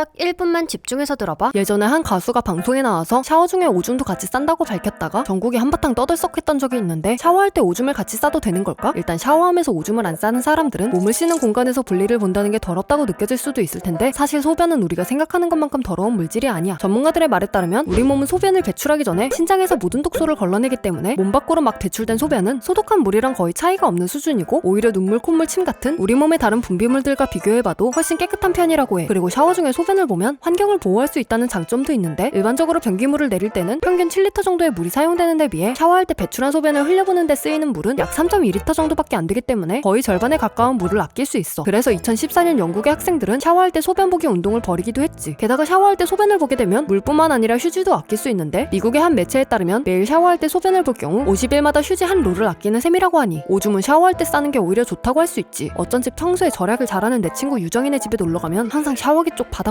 딱 1분만 집중해서 들어봐. 예전에 한 가수가 방송에 나와서 샤워 중에 오줌도 같이 싼다고 밝혔다가 전국이 한바탕 떠들썩했던 적이 있는데 샤워할 때 오줌을 같이 싸도 되는 걸까? 일단 샤워하면서 오줌을 안 싸는 사람들은 몸을 씻는 공간에서 분리를 본다는 게 더럽다고 느껴질 수도 있을 텐데 사실 소변은 우리가 생각하는 것만큼 더러운 물질이 아니야. 전문가들의 말에 따르면 우리 몸은 소변을 배출하기 전에 신장에서 모든 독소를 걸러내기 때문에 몸 밖으로 막 배출된 소변은 소독한 물이랑 거의 차이가 없는 수준이고 오히려 눈물, 콧물, 침 같은 우리 몸의 다른 분비물들과 비교해봐도 훨씬 깨끗한 편이라고 해. 그리고 샤워 중에 소변 을 보면 환경을 보호할 수 있다는 장점도 있는데 일반적으로 변기물을 내릴 때는 평균 7리터 정도의 물이 사용되는 데 비해 샤워할 때 배출한 소변을 흘려보는 데 쓰이는 물은 약 3.2리터 정도밖에 안 되기 때문에 거의 절반에 가까운 물을 아낄 수 있어. 그래서 2014년 영국의 학생들은 샤워할 때 소변 보기 운동을 벌이기도 했지. 게다가 샤워할 때 소변을 보게 되면 물뿐만 아니라 휴지도 아낄 수 있는데 미국의 한 매체에 따르면 매일 샤워할 때 소변을 볼 경우 50일마다 휴지 한 롤을 아끼는 셈이라고 하니 오줌은 샤워할 때 싸는 게 오히려 좋다고 할 수 있지. 어쩐지 평소에 절약을 잘하는 내 친구 유정이네 집에 놀러 가면 항상 샤워기 쪽 바닥만